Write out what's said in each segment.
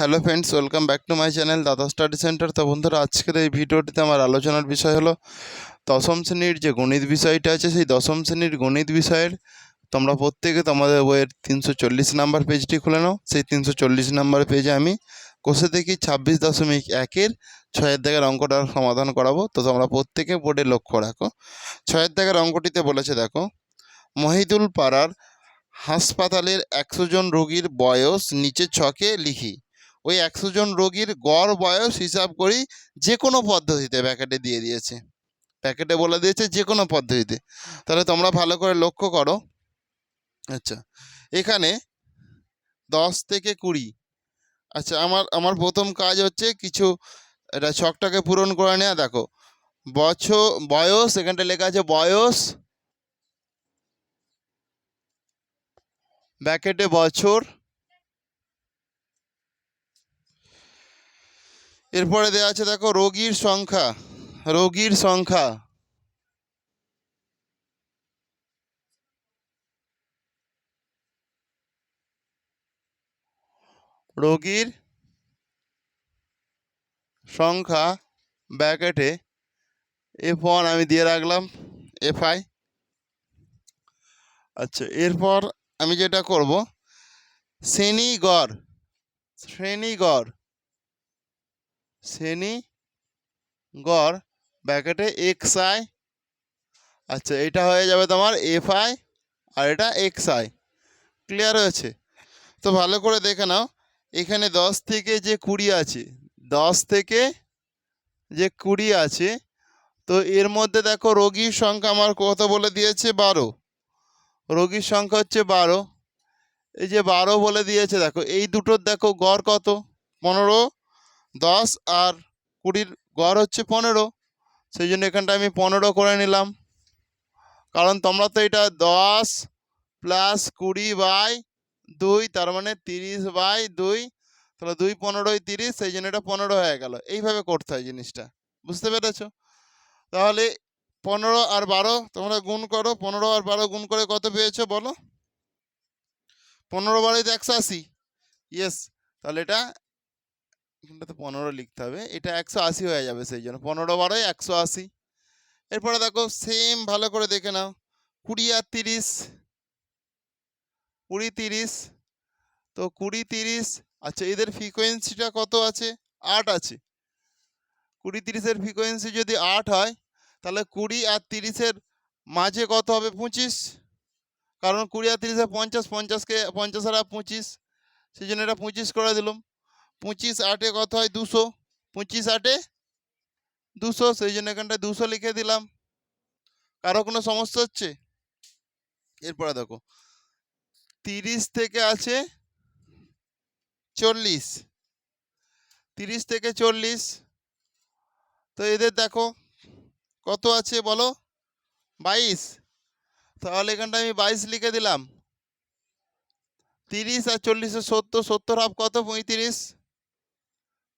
Hello friends, welcome back to my channel Dada study centre. তো বন্ধুরা, আজকের এই ভিডিওটিতে আমার আলোচনার বিষয় হলো দশম শ্রেণির যে গণিত বিষয়টা আছে, সেই দশম শ্রেণির গণিত বিষয়ের তোমরা প্রত্যেকে তোমাদের বইয়ের তিনশো চল্লিশ নাম্বার পেজটি খুলে নাও। সেই তিনশো চল্লিশ নাম্বার পেজে আমি কোষে দেখি ছাব্বিশ দশমিক একের ছয়ের দাগের অঙ্কটার সমাধান করাবো। তো তোমরা প্রত্যেকে বোর্ডে লক্ষ্য রাখো। ছয়ের দাগের অঙ্কটিতে বলেছে, দেখো, মহিদুল পাড়ার হাসপাতালের একশো জন রোগীর বয়স নিচে ছকে লিখি। ওই একশো জন রোগীর গড় বয়স হিসাব করি যে কোনো পদ্ধতিতে প্যাকেটে দিয়ে দিয়েছে। প্যাকেটে বলে দিয়েছে যে কোনো পদ্ধতিতে। তাহলে তোমরা ভালো করে লক্ষ্য করো। আচ্ছা এখানে দশ থেকে কুড়ি। আচ্ছা আমার আমার প্রথম কাজ হচ্ছে কিছু, এটা ছকটাকে পূরণ করে নেওয়া দেখো, বছর, বয়স, এখানটা লেখা আছে বয়স। ব্যাকেটে বছর। এরপরে দেওয়া আছে, দেখো, রোগীর সংখ্যা রোগীর সংখ্যা। রোগীর সংখ্যা ব্যাকেটে এফ ওয়ান আমি দিয়ে রাখলাম এফ আই আচ্ছা এরপর আমি যেটা করব, শ্রেণীগড় শ্রেণীগড়। শ্রেণি গড় ব্যাকেটে এক্স আই আচ্ছা এটা হয়ে যাবে তোমার এফ আই আর এটা এক্স আই ক্লিয়ার হয়েছে? তো ভালো করে দেখে নাও। এখানে দশ থেকে যে কুড়ি আছে, দশ থেকে যে কুড়ি আছে, তো এর মধ্যে দেখো রোগীর সংখ্যা আমার কত বলে দিয়েছে? বারো। রোগীর সংখ্যা হচ্ছে বারো। এই যে বারো বলে দিয়েছে, দেখো, এই দুটোর দেখো গড় কত? পনেরো দশ আর কুড়ির গড় হচ্ছে পনেরো। সেই জন্য এখানটা আমি পনেরো করে নিলাম। কারণ তোমরা তো এটা দশ প্লাস কুড়ি বাই দুই, তার মানে তিরিশ বাই দুই, তাহলে দুই পনেরোই তিরিশ সেই জন্য এটা পনেরো হয়ে গেল। এইভাবে করতে হয় জিনিসটা। বুঝতে পেরেছ? তাহলে পনেরো আর বারো তোমরা গুণ করো। পনেরো আর বারো গুণ করে কত পেয়েছ বলো? পনেরো বারোতে একশো আশি। ইয়েস তাহলে এটা এখানটাতে পনেরো লিখতে হবে। এটা একশো আশি হয়ে যাবে সেই জন্য। পনেরো বারোয় একশো আশি। এরপরে দেখো সেম ভালো করে দেখে নাও। কুড়ি আর তিরিশ, কুড়ি তিরিশ, তো কুড়ি তিরিশ আচ্ছা এদের ফ্রিকোয়েন্সিটা কত আছে? আট আছে। কুড়ি তিরিশের ফ্রিকোয়েন্সি যদি আট হয়, তাহলে কুড়ি আর তিরিশের মাঝে কত হবে? পঁচিশ। কারণ কুড়ি আর তিরিশে পঞ্চাশ, পঞ্চাশকে পঞ্চাশ আর পঁচিশ। সেই জন্য এটা পঁচিশ করে দিলাম। পঁচিশ আটে কত হয়? দুশো। পঁচিশ আটে দুশো, সেই জন্য এখানটা দুশো লিখে দিলাম। কারও কোনো সমস্যা হচ্ছে? এরপরে দেখো। তিরিশ থেকে আছে চল্লিশ। তিরিশ থেকে চল্লিশ। তো এদের দেখো, কত আছে বলো? বাইশ। তাহলে এখানটা আমি বাইশ লিখে দিলাম। তিরিশ আর চল্লিশে সত্তর সত্তর হাফ কত? পঁয়ত্রিশ।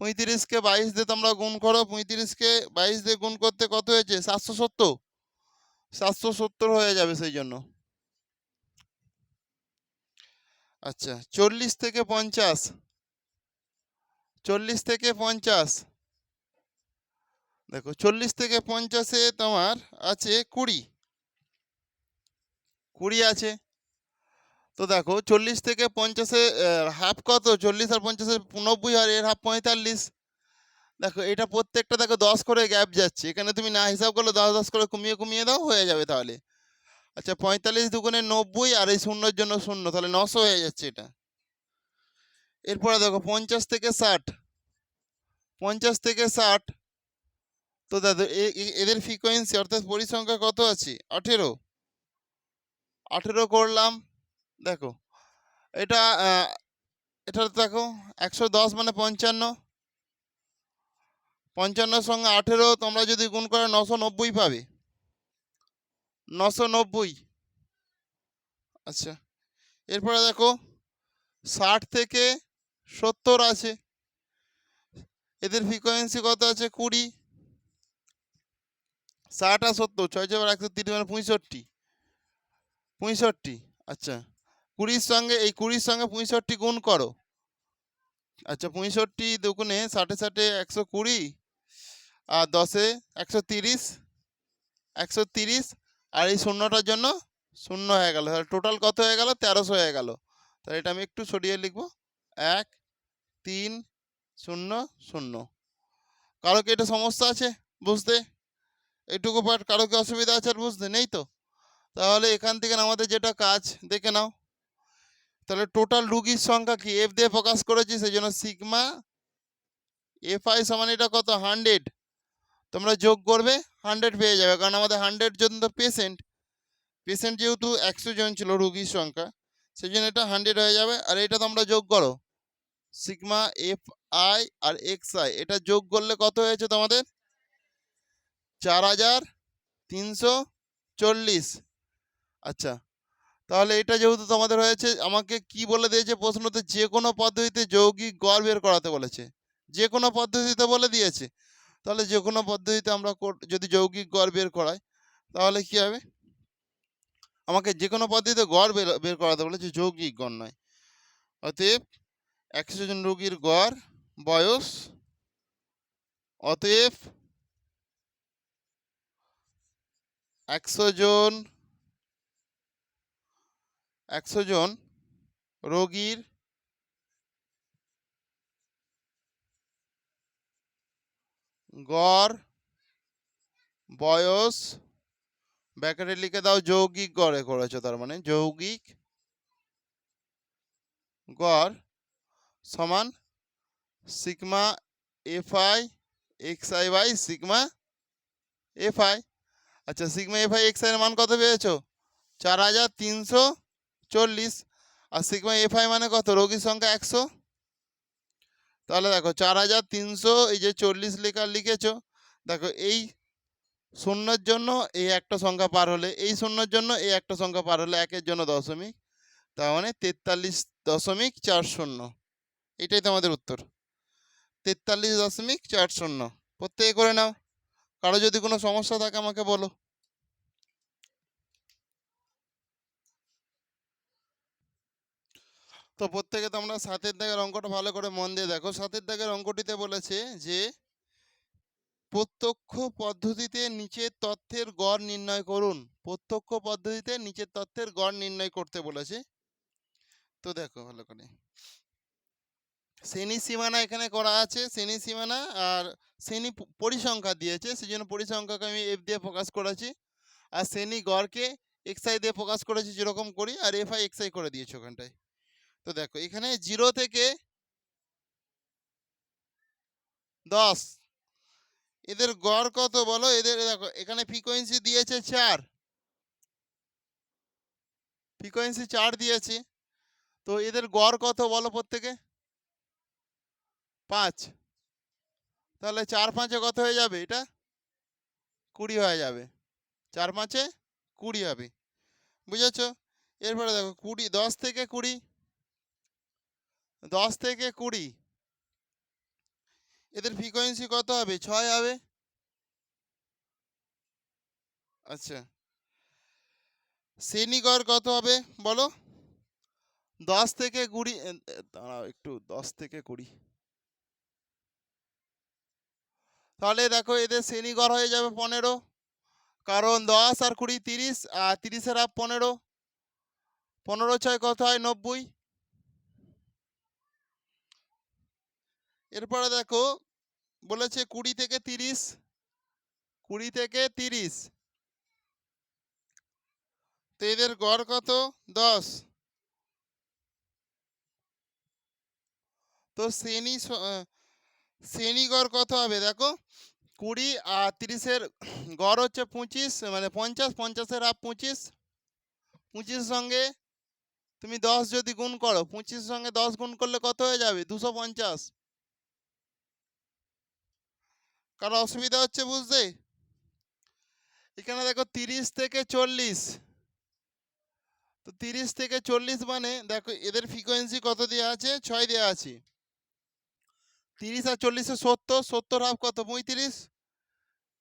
পঁয়ত্রিশকে বাইশ দিয়ে তোমরা গুণ করো, পঁয়ত্রিশকে বাইশ দিয়ে গুণ করতে কত হয়েছে? সাতশো সত্তর। সাতশো সত্তর হয়ে যাবে সেই জন্য আচ্ছা চল্লিশ থেকে পঞ্চাশ। চল্লিশ থেকে পঞ্চাশ। দেখো, চল্লিশ থেকে পঞ্চাশে তোমার আছে কুড়ি। কুড়ি আছে। তো দেখো চল্লিশ থেকে পঞ্চাশে হাফ কত? চল্লিশ আর পঞ্চাশে নব্বই আর এর হাফ পঁয়তাল্লিশ। দেখো এটা প্রত্যেকটা দেখো দশ করে গ্যাপ যাচ্ছে। এখানে তুমি না হিসাব করলে দশ দশ করে কমিয়ে কমিয়ে দাও, হয়ে যাবে তাহলে। আচ্ছা পঁয়তাল্লিশ দুগুণে নব্বই আর এই শূন্যর জন্য শূন্য, তাহলে নশো হয়ে যাচ্ছে এটা। এরপরে দেখো পঞ্চাশ থেকে ষাট। পঞ্চাশ থেকে ষাট, তো দাদা এদের ফ্রিকোয়েন্সি অর্থাৎ পরিসংখ্যা কত আছে? আঠেরো। আঠেরো করলাম দেখো, এটা এটা দেখো, একশো দশ মানে পঞ্চান্ন। পঞ্চান্নর সঙ্গে আঠেরো তোমরা যদি গুণ করে নশো নব্বই পাবে। নশো নব্বই। আচ্ছা এরপরে দেখো, ষাট থেকে সত্তর আছে। এদের ফ্রিকোয়েন্সি কত আছে? কুড়ি। ষাট আর সত্তর, ছয় ছয় একশো তিরিশ মানে পঁয়ষট্টি। পঁয়ষট্টি আচ্ছা। কুড়ির সঙ্গে, এই কুড়ির সঙ্গে পঁয়ষট্টি গুণ করো। আচ্ছা পঁয়ষট্টি দুগুণে ষাটে ষাটে একশো কুড়ি, আর দশে একশো তিরিশ একশো তিরিশ, আর এই শূন্যটার জন্য শূন্য হয়ে গেল। তাহলে টোটাল কত হয়ে গেল? তেরোশো হয়ে গেল। তাহলে এটা আমি একটু সরিয়ে লিখব। এক, তিন, শূন্য শূন্য। কারও কি এটা সমস্যা আছে বুঝতে? এটুকু পার্ট কারও কি অসুবিধা আছে আর বুঝতে? নেই তো? তাহলে এখান থেকে আমাদের যেটা কাজ, দেখে নাও। তাহলে টোটাল রুগীর সংখ্যা কি? এফ দিয়ে প্রকাশ করেছি সেই জন্য সিগমা এফ আই সমান এটা কত? হান্ড্রেড তোমরা যোগ করবে হান্ড্রেড পেয়ে যাবে, কারণ আমাদের হান্ড্রেড জন তো পেশেন্ট পেশেন্ট যেহেতু একশো জন ছিল রুগীর সংখ্যা সেই জন্য এটা হান্ড্রেড হয়ে যাবে, আর এটা তোমরা যোগ করো। সিগমা এফ আই আর এক্স আই এটা যোগ করলে কত হয়েছে তোমাদের? চার হাজার তিনশো চল্লিশ। আচ্ছা তাহলে এটা যেহেতু তোমাদের হয়েছে, আমাকে কি বলে দিয়েছে প্রশ্নতে? যে কোনো পদ্ধতিতে যৌগিক গড় বের করাতে বলেছে। যে কোনো পদ্ধতিতে বলে দিয়েছে। তাহলে যে কোনো পদ্ধতিতে আমরা যদি যৌগিক গড় বের করাই, তাহলে কি হবে? আমাকে যে কোনো পদ্ধতিতে গড় বের বের করাতে বলেছে যৌগিক গড় নয়। অতএব একশো জন রোগীর গড়, বয়স, অতএব একশো জন একশো জন রোগীর গড়, বয়স ব্যাকেটে লিখে দাও, যৌগিক গড়ে করেছ তার মানে যৌগিক গড় সমান sigma F I X I by sigma F I. আচ্ছা sigma F I X I এর মান কত পেয়েছ? চার হাজার তিনশো চল্লিশ আর সিগমা এফ আই মানে কত? রোগীর সংখ্যা একশো? তাহলে দেখো, চার হাজার তিনশো, এই যে চল্লিশ লেখা লিখেছো, দেখো, এই শূন্যর জন্য এই একটা সংখ্যা পার হলে, এই শূন্যর জন্য এই একটা সংখ্যা পার হলে একের জন্য দশমিক, তার মানে তেতাল্লিশ দশমিক চার শূন্য। এটাই তোমাদের উত্তর। তেতাল্লিশ দশমিক চার শূন্য। প্রত্যেকে করে নাও। কারও যদি কোনো সমস্যা থাকে আমাকে বলো। তো প্রত্যেকে তোমরা সাতের দাগের অঙ্কটা ভালো করে মন দিয়ে দেখো। সাতের দাগের অঙ্কটিতে বলেছে যে, প্রত্যক্ষ পদ্ধতিতে নিচের তথ্যের গড় নির্ণয় করুন। প্রত্যক্ষ পদ্ধতিতে নিচের তথ্যের গড় নির্ণয় করতে বলেছে। তো দেখো ভালো করে। শ্রেণি সীমানা এখানে করা আছে, শ্রেণি সীমানা আর শ্রেণি পরিসংখ্যা দিয়েছে। সেই জন্য পরিসংখ্যাকে আমি এফ দিয়ে প্রকাশ করেছি। আর শ্রেণি গড়কে এক্স আই দিয়ে প্রকাশ করেছি যেরকম করি, আর এফ আই এক্স আই করে দিয়েছি ওখানটায়। তো দেখো, এখানে জিরো থেকে দশ। এদের গড় কত বলো? এদের দেখো, এখানে ফ্রিকোয়েন্সি দিয়েছে চার। ফ্রিকোয়েন্সি চার দিয়েছে। তো এদের গড় কত বলো প্রত্যেকে? পাঁচ। তাহলে চার পাঁচে কত হয়ে যাবে এটা? কুড়ি হয়ে যাবে। চার পাঁচে কুড়ি হবে। বুঝেছ? এরপরে দেখো, কুড়ি, দশ থেকে কুড়ি দশ থেকে কুড়ি। এদের ফ্রিকোয়েন্সি কত হবে? ছয় হবে? আচ্ছা। শ্রেণীগড় কত হবে? বলো। দশ থেকে কুড়ি দাঁড়াও একটু, দশ থেকে কুড়ি। তাহলে দেখো এদের শ্রেণীগড় হয়ে যাবে পনেরো। কারণ দশ আর কুড়ি তিরিশ, আর তিরিশের আপ পনেরো। পনেরো ছয় কত হয়? নব্বই। এরপরে দেখো, বলেছে কুড়ি থেকে তিরিশ, কুড়ি থেকে তিরিশ। তো এদের গড় কত? দশ। তো শ্রেণি শ্রেণি গড় কত হবে? দেখো, কুড়ি আর তিরিশের গড় হচ্ছে পঁচিশ মানে পঞ্চাশ, পঞ্চাশের আপ পঁচিশ। পঁচিশের সঙ্গে তুমি দশ যদি গুণ করো, পঁচিশের সঙ্গে দশ গুণ করলে কত হয়ে যাবে? দুশো পঞ্চাশ। কারও অসুবিধা হচ্ছে বুঝতে এখানে দেখো তিরিশ থেকে চল্লিশ। তো তিরিশ থেকে চল্লিশ মানে দেখো এদের ফ্রিকোয়েন্সি কত দেওয়া আছে? ছয় দেওয়া আছে। তিরিশ আর চল্লিশে সত্তর সত্তর হাফ কত? পঁয়ত্রিশ।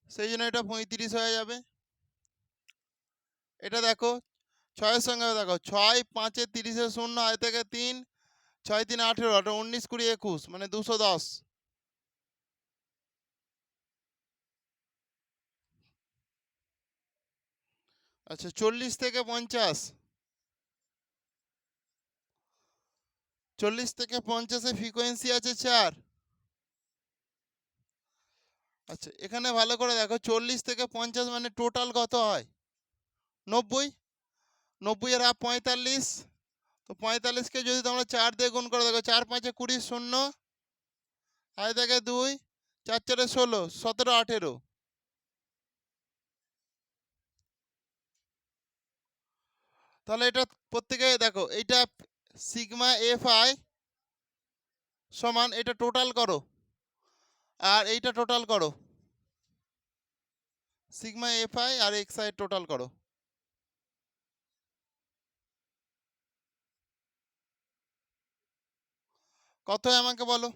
সেই জন্য এটা পঁয়ত্রিশ হয়ে যাবে। এটা দেখো ছয়ের সঙ্গে দেখো ছয় পাঁচে তিরিশে শূন্য, আয় থেকে তিন, ছয় তিন আঠেরো, আঠারো, উনিশ কুড়ি, একুশ মানে দুশো দশ। আচ্ছা চল্লিশ থেকে পঞ্চাশ। চল্লিশ থেকে পঞ্চাশে ফ্রিকোয়েন্সি আছে চার। আচ্ছা এখানে ভালো করে দেখো, চল্লিশ থেকে পঞ্চাশ মানে টোটাল কত হয়? নব্বই। নব্বই আর হাফ পঁয়তাল্লিশ। তো পঁয়তাল্লিশকে যদি তোমরা চার দিয়ে গুণ করে, দেখো চার পাঁচে কুড়ি শূন্য। আয় থেকে দুই, চার চারে ষোলো, সতেরো, আঠেরো। তাহলে এটা প্রত্যেকে দেখো, এইটা সিগমা এফ আই সমান এটা টোটাল করো, আর এইটা টোটাল করো। সিগমা এফ আই আর এক্স আই টোটাল করো। কত হয় আমাকে বলো?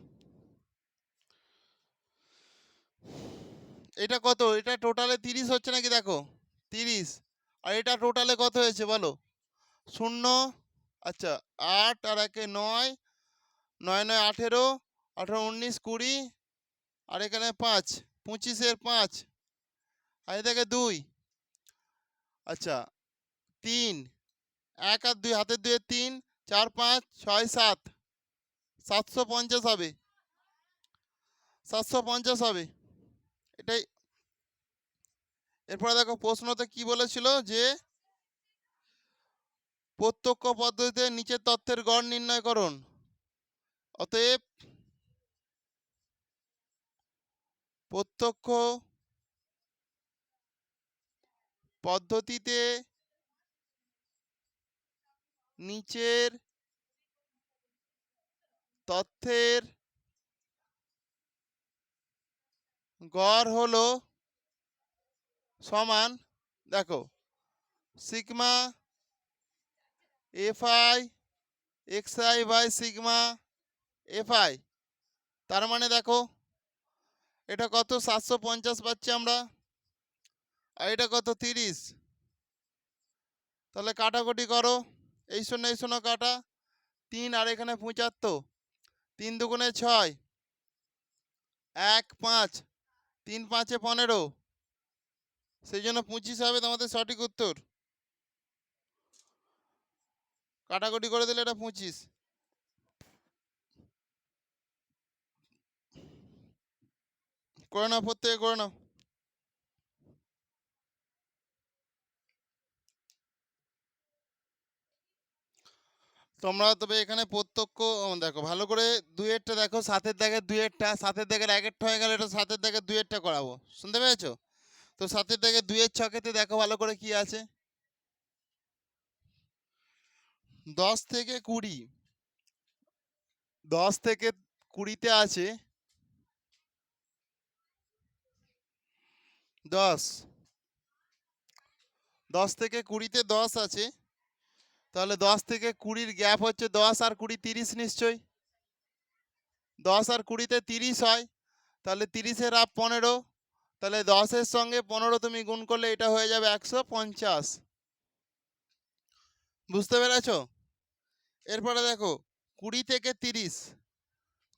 এটা কত? এটা টোটালে তিরিশ হচ্ছে নাকি দেখো? তিরিশ। আর এটা টোটালে কত হয়েছে বলো? শূন্য আচ্ছা আট আর একে নয় নয় নয়, আঠেরো আঠেরো, উনিশ, কুড়ি, আর এখানে পাঁচ, পঁচিশের পাঁচ, আর এ থেকে দুই আচ্ছা তিন, এক আর দুই, হাতের দুয়ে তিন, চার, পাঁচ, ছয়, সাত, সাতশো পঞ্চাশ হবে, সাতশো পঞ্চাশ হবে, এটাই, এরপরে দেখো প্রশ্নতে কি বলেছিল যে প্রত্যক্ষ পদ্ধতিতে নিচের তথ্যের গড় নির্ণয় করুন। অতএব প্রত্যক্ষ পদ্ধতিতে নিচের তথ্যের গড় হলো সমান, দেখো, sigma F I X I by sigma F I তার মানে দেখো, এটা কত? সাতশো পঞ্চাশ পাচ্ছি আমরা। আর এটা কত? তিরিশ। তাহলে কাটাকুটি করো। এই শূন্য এই শূন্য কাটা। তিন আর এখানে পঁচাত্তর। তিন দুগুণে ছয়। এক পাঁচ। তিন পাঁচে পনেরো। সেই জন্য পঁচিশ হবে তোমাদের সঠিক উত্তর। কাটাকুটি করে দিলে এটা পঁচিশ। করে নাও প্রত্যেকে করে নাও। তোমরা তবে এখানে প্রত্যক্ষ দেখো ভালো করে দুয়েরটা দেখো, সাতের দাগের দুয়েরটা সাতের দাগের একেরটা হয়ে গেলে, এটা সাতের দাগের দুয়েরটা করাবো, শুনতে পেরেছ তো সাতের দাগের দুয়ের ছকেতে দেখো ভালো করে কি আছে। দশ থেকে কুড়ি। দশ থেকে কুড়িতে আছে। দশ। দশ থেকে কুড়িতে দশ আছে। তাহলে দশ থেকে কুড়ির গ্যাপ হচ্ছে দশ আর কুড়ি তিরিশ নিশ্চয়ই দশ আর কুড়িতে তিরিশ হয়, তাহলে তিরিশের আপ পনেরো। তাহলে দশের সঙ্গে পনেরো তুমি গুণ করলে এটা হয়ে যাবে একশো পঞ্চাশ। বুঝতে পেরেছ? এরপরে দেখো, কুড়ি থেকে তিরিশ।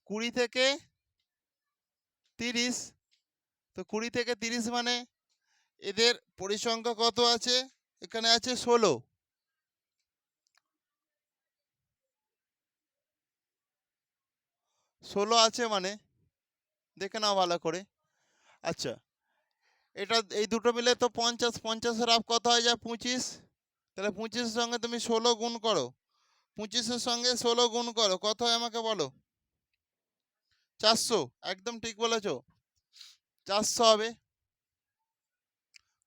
কুড়ি থেকে তিরিশ। তো কুড়ি থেকে তিরিশ মানে এদের পরিসংখ্যা কত আছে? এখানে আছে ষোলো। ষোলো আছে মানে দেখে নাও ভালো করে। আচ্ছা এটা এই দুটো মিলে তো পঞ্চাশ, পঞ্চাশের আপ কত হয়ে যায়? পঁচিশ। তাহলে পঁচিশের সঙ্গে তুমি ষোলো গুণ করো। পঁচিশের সঙ্গে ষোলো গুণ করো, কত হয় আমাকে বলো? চারশো, একদম ঠিক বলেছ। চারশো হবে।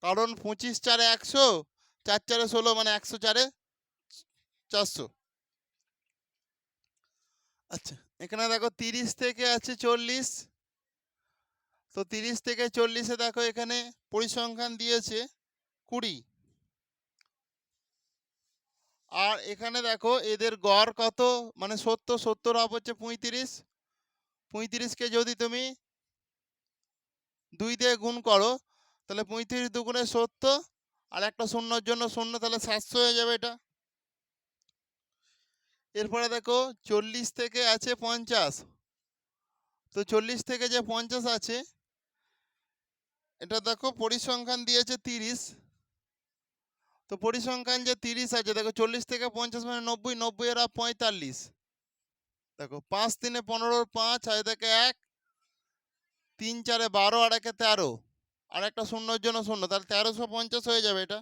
কারণ পঁচিশ চারে একশো, চার চারে ষোলো মানে একশো চারে চারশো। আচ্ছা এখানে দেখো তিরিশ থেকে আছে চল্লিশ। তো তিরিশ থেকে চল্লিশে দেখো এখানে পরিসংখ্যান দিয়েছে কুড়ি। আর এখানে দেখো এদের গড় কত? মানে সত্তর সত্তর হাফ হচ্ছে পঁয়ত্রিশ। পঁয়ত্রিশকে যদি তুমি দুই দিয়ে গুণ করো, তাহলে পঁয়ত্রিশ দুগুণে সত্তর আর একটা শূন্যর জন্য শূন্য, তাহলে সাতশো হয়ে যাবে এটা। এরপরে দেখো চল্লিশ থেকে আছে পঞ্চাশ। তো চল্লিশ থেকে যে পঞ্চাশ আছে, এটা দেখো পরিসংখ্যান দিয়েছে তিরিশ। তো পরিসংখ্যান যে তিরিশ আছে, দেখো চল্লিশ থেকে পঞ্চাশ মানে নব্বই নব্বই আর পঁয়তাল্লিশ। দেখো পাঁচ তিনে পনেরোর পাঁচ, আর দেখে এক, তিন চারে বারো, আর একে তেরো। আর একটা শূন্যর জন্য শূন্য, তাহলে তেরোশো পঞ্চাশ হয়ে যাবে এটা।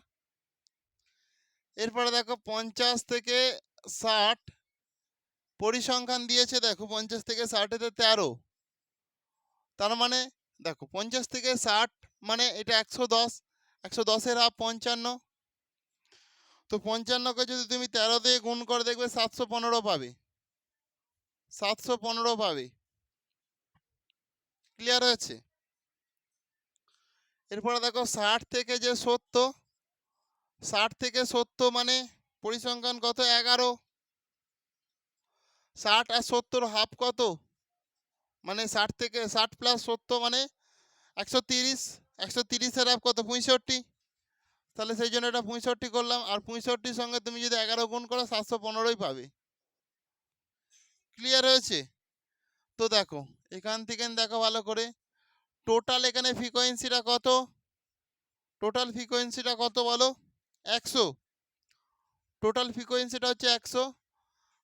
এরপরে দেখো পঞ্চাশ থেকে ষাট, পরিসংখ্যান দিয়েছে দেখো পঞ্চাশ থেকে ষাটেতে তেরো। তার মানে দেখো পঞ্চাশ থেকে ষাট মানে এটা একশো দশ, একশো দশের হাফ পঞ্চান্ন। তো পঞ্চান্নকে যদি তুমি তেরো দিয়ে গুণ করে দেখবে সাতশো পনেরো পাবে। সাতশো পনেরো পাবে। ক্লিয়ার হয়েছে? এরপরে দেখো ষাট থেকে যে সত্তর ষাট থেকে সত্তর মানে পরিসংখ্যান কত? এগারো। ষাট আর সত্তর হাফ কত? মানে ষাট থেকে, ষাট প্লাস সত্তর মানে একশো তিরিশ। একশো তিরিশের হাফ কত? পঁয়ষট্টি। তাহলে সেই জন্য এটা পঁয়ষট্টি করলাম। আর পঁয়ষট্টির সঙ্গে তুমি যদি এগারো গুণ করো, সাতশো পনেরোই পাবে। ক্লিয়ার হয়েছে? তো দেখো, এখান থেকে দেখো ভালো করে। টোটাল এখানে ফ্রিকোয়েন্সিটা কত? টোটাল ফ্রিকোয়েন্সিটা কত বলো? একশো। টোটাল ফ্রিকোয়েন্সিটা হচ্ছে একশো।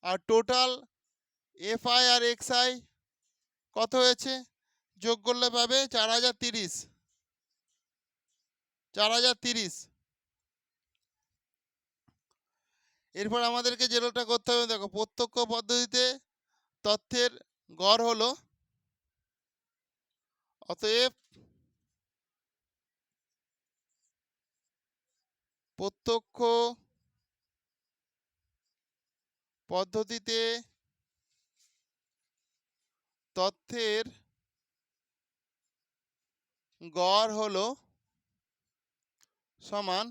আর টোটাল এফআই আর এক্সআই কত হয়েছে? যোগ করলে পাবে চার হাজার তিরিশ। চার হাজার তিরিশ। এরপর আমাদেরকে যেটা করতে হবে, দেখো প্রত্যক্ষ পদ্ধতিতে তথ্যের গড় হলো অতএব প্রত্যক্ষ পদ্ধতিতে তথ্যের গড় হলো সমান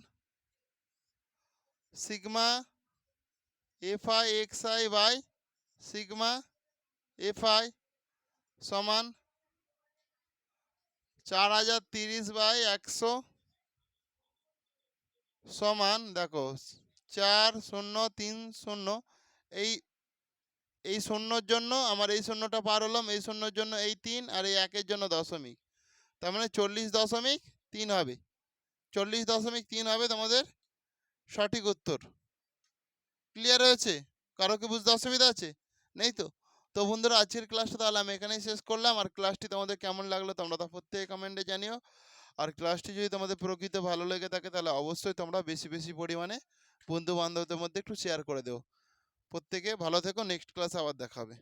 sigma F I X I by sigma F I সমান চার হাজার তিরিশ বাই একশো সমান, দেখো, চার শূন্য তিন শূন্য, এই এই শূন্যর জন্য আমার এই শূন্যটা পার হলাম, এই শূন্যর জন্য এই তিন আর এই একের জন্য দশমিক। তার মানে চল্লিশ দশমিক তিন হবে। চল্লিশ দশমিক তিন হবে তোমাদের সঠিক উত্তর। ক্লিয়ার হয়েছে? কারও কি বুঝতে অসুবিধা আছে? নেই তো? তো বন্ধুরা, আজকের ক্লাসটা তাহলে আমি এখানেই শেষ করলাম। আর ক্লাসটি তোমাদের কেমন লাগল তোমরা তা প্রত্যেকে কমেন্টে জানিও। আর ক্লাসটি যদি তোমাদের প্রকৃত ভালো লেগে থাকে, তাহলে অবশ্যই তোমরা বেশি বেশি পরিমাণে বন্ধু বান্ধবদের মধ্যে একটু শেয়ার করে দেও। প্রত্যেকে ভালো থেকো। নেক্সট ক্লাস আবার দেখা হবে।